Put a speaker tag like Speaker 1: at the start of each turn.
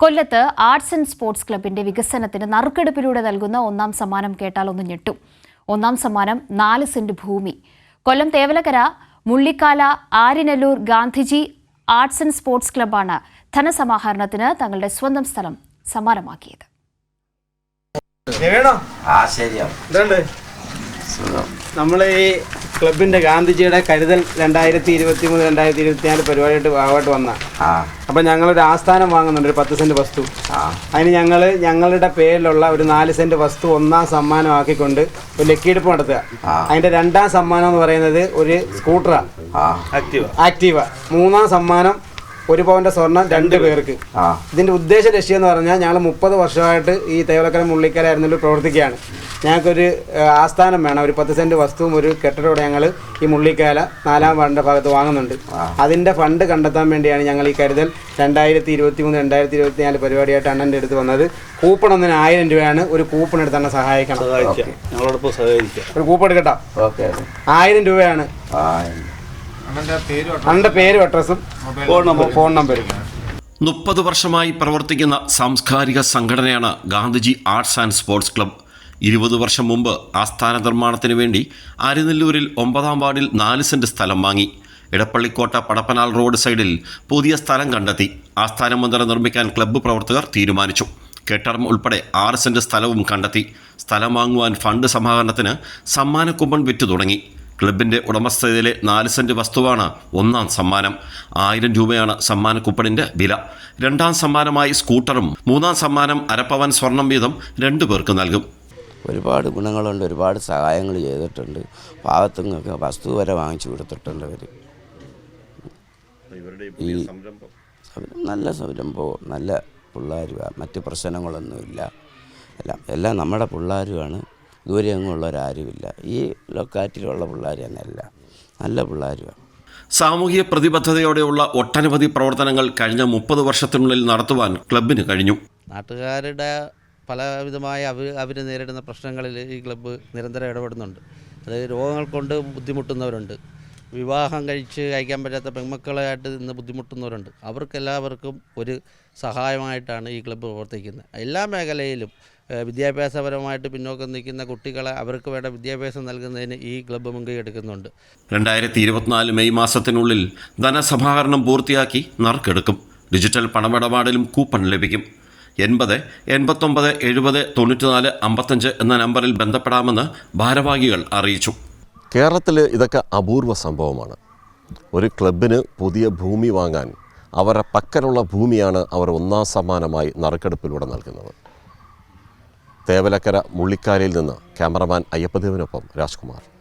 Speaker 1: കൊല്ലത്ത് arts and sports ക്ലബിന്റെ വികസനത്തിന് നറുക്കെടുപ്പിലൂടെ നൽകുന്ന ഒന്നാം സമ്മാനം കേട്ടാൽ ഒന്ന് ഞെട്ടും. ഒന്നാം സമ്മാനം നാല് സെന്റ് ഭൂമി. Kollam Thevalakkara Mullikkala Arinalloor Gandhiji arts and sports ക്ലബ്ബാണ് ധനസമാഹരണത്തിന് തങ്ങളുടെ സ്വന്തം സ്ഥലം സമ്മാനമാക്കിയത്.
Speaker 2: നമ്മൾ ഈ ക്ലബിന്റെ ഗാന്ധിജിയുടെ കരുതൽ രണ്ടായിരത്തി ഇരുപത്തി മൂന്ന് രണ്ടായിരത്തി ഇരുപത്തി നാല് പരിപാടിയായിട്ട് ഭാഗമായിട്ട് വന്ന.
Speaker 3: ആ.
Speaker 2: അപ്പം ഞങ്ങളൊരു ആസ്ഥാനം വാങ്ങുന്നുണ്ട് ഒരു പത്ത് സെന്റ് വസ്തു.
Speaker 3: ആ.
Speaker 2: അതിന് ഞങ്ങൾ ഞങ്ങളുടെ പേരിലുള്ള ഒരു നാല് സെന്റ് വസ്തു ഒന്നാം സമ്മാനമാക്കിക്കൊണ്ട് ഒരു ലക്കിയെടുപ്പ് നടത്തുക. അതിന്റെ രണ്ടാം സമ്മാനം എന്ന് പറയുന്നത് ഒരു സ്കൂട്ടറാണ്
Speaker 3: ആക്റ്റീവ.
Speaker 2: ആക്റ്റീവ. മൂന്നാം സമ്മാനം ഒരു പവന്റെ സ്വർണം രണ്ട് പേർക്ക്.
Speaker 3: ആ.
Speaker 2: ഇതിന്റെ ഉദ്ദേശ ലക്ഷ്യം എന്ന് പറഞ്ഞാൽ ഞങ്ങൾ മുപ്പത് വർഷമായിട്ട് ഈ തേവലക്കര മുള്ളിക്കരായിരുന്നല്ലോ പ്രവർത്തിക്കുകയാണ്. ഞങ്ങൾക്കൊരു ആസ്ഥാനം വേണം. ഒരു പത്ത് സെന്റ് വസ്തുവും ഒരു കെട്ടിടവും ഞങ്ങൾ ഈ മുള്ളിക്കാല നാലാം വാർഡിന്റെ ഭാഗത്ത് വാങ്ങുന്നുണ്ട്. അതിന്റെ ഫണ്ട് കണ്ടെത്താൻ വേണ്ടിയാണ് ഞങ്ങൾ ഈ കരുതൽ രണ്ടായിരത്തി ഇരുപത്തി മൂന്ന് രണ്ടായിരത്തി ഇരുപത്തി നാല് പരിപാടിയായിട്ട് അണ്ണന്റെ അടുത്ത് വന്നത്. കൂപ്പൺ ഒന്നിന് ആയിരം രൂപയാണ് ഒരു കൂപ്പൺ എടുത്ത് അണ്ണൻ സഹായിക്കണം. ഒരു കൂപ്പൺ എടുക്കട്ടോ?
Speaker 3: ഓക്കെ.
Speaker 2: ആയിരം രൂപയാണ്. അണ്ണന്റെ പേരും അഡ്രസ്സും ഫോൺ നമ്പരും
Speaker 4: മുപ്പത് വർഷമായി പ്രവർത്തിക്കുന്ന സാംസ്കാരിക സംഘടനയാണ് Gandhiji arts and sports club ഇരുപത് വർഷം മുമ്പ് ആസ്ഥാന നിർമ്മാണത്തിന് വേണ്ടി അരിനെല്ലൂരിൽ ഒമ്പതാം വാർഡിൽ നാല് സെന്റ് സ്ഥലം വാങ്ങി. ഇടപ്പള്ളിക്കോട്ട പടപ്പനാൽ റോഡ് സൈഡിൽ പുതിയ സ്ഥലം കണ്ടെത്തി. ആസ്ഥാന മന്ദിരം നിർമ്മിക്കാൻ ക്ലബ്ബ് പ്രവർത്തകർ തീരുമാനിച്ചു. കെട്ടിടം ഉൾപ്പെടെ ആറ് സെന്റ് സ്ഥലവും കണ്ടെത്തി. സ്ഥലം വാങ്ങുവാൻ ഫണ്ട് സമാഹരണത്തിന് സമ്മാന കുമ്പൺ വിറ്റു തുടങ്ങി. ക്ലബിന്റെ ഉടമസ്ഥതയിലെ നാല് സെന്റ് വസ്തുവാണ് ഒന്നാം സമ്മാനം. ആയിരം രൂപയാണ് സമ്മാന കുപ്പണിന്റെ വില. രണ്ടാം സമ്മാനമായി സ്കൂട്ടറും മൂന്നാം സമ്മാനം അരപ്പവൻ സ്വർണം വീതം രണ്ടു പേർക്ക് നൽകും.
Speaker 3: ഒരുപാട് ഗുണങ്ങളുണ്ട് ഒരുപാട് സഹായങ്ങൾ ചെയ്തിട്ടുണ്ട്. പാവത്തുങ്ങൾക്ക് വസ്തു വരെ വാങ്ങിച്ചു കൊടുത്തിട്ടുണ്ട് അവർ ഈ നല്ല സംരംഭവും നല്ല പിള്ളേരുമാണ് മറ്റ് പ്രശ്നങ്ങളൊന്നുമില്ല എല്ലാം എല്ലാം നമ്മുടെ പിള്ളേരുമാണ് ദൂരെ അങ്ങുള്ളവരാരുമില്ല ഈ ലൊക്കാറ്റിലുള്ള പിള്ളേർ തന്നെ എല്ലാം നല്ല പിള്ളേരുമാണ്
Speaker 4: സാമൂഹിക പ്രതിബദ്ധതയോടെയുള്ള ഒട്ടനവധി പ്രവർത്തനങ്ങൾ കഴിഞ്ഞ മുപ്പത് വർഷത്തിനുള്ളിൽ നടത്തുവാൻ ക്ലബിന് കഴിഞ്ഞു.
Speaker 5: നാട്ടുകാരുടെ പലവിധമായ അവർ അവർ നേരിടുന്ന പ്രശ്നങ്ങളിൽ ഈ ക്ലബ്ബ് നിരന്തരം ഇടപെടുന്നുണ്ട്. അത് രോഗങ്ങൾ കൊണ്ട് ബുദ്ധിമുട്ടുന്നവരുണ്ട്. വിവാഹം കഴിച്ച് കഴിക്കാൻ പറ്റാത്ത പെൺമക്കളായിട്ട് ഇന്ന് ബുദ്ധിമുട്ടുന്നവരുണ്ട്. അവർക്കെല്ലാവർക്കും ഒരു സഹായമായിട്ടാണ് ഈ ക്ലബ്ബ് പ്രവർത്തിക്കുന്നത്. എല്ലാ മേഖലയിലും വിദ്യാഭ്യാസപരമായിട്ട് പിന്നോക്കം നിൽക്കുന്ന കുട്ടികളെ അവർക്ക് വേണ്ട വിദ്യാഭ്യാസം നൽകുന്നതിന് ഈ ക്ലബ്ബ് മുൻകൈ എടുക്കുന്നുണ്ട്.
Speaker 4: രണ്ടായിരത്തി ഇരുപത്തിനാല് മെയ് മാസത്തിനുള്ളിൽ ധനസമാഹരണം പൂർത്തിയാക്കി നറുക്കെടുക്കും. ഡിജിറ്റൽ പണമിടപാടിലും കൂപ്പൺ ലഭിക്കും. എൺപത് എൺപത്തൊമ്പത് എഴുപത് തൊണ്ണൂറ്റിനാല് അമ്പത്തഞ്ച് എന്ന നമ്പറിൽ ബന്ധപ്പെടാമെന്ന് ഭാരവാഹികൾ അറിയിച്ചു.
Speaker 6: കേരളത്തിൽ ഇതൊക്കെ അപൂർവ സംഭവമാണ്. ഒരു ക്ലബിന് പുതിയ ഭൂമി വാങ്ങാൻ അവരുടെ പക്കലുള്ള ഭൂമിയാണ് അവർ ഒന്നാം സമ്മാനമായി നറുക്കെടുപ്പിലൂടെ നൽകുന്നത്. തേവലക്കര മുള്ളിക്കാലയിൽ നിന്ന് ക്യാമറമാൻ അയ്യപ്പദേവിനൊപ്പം രാജ്കുമാർ.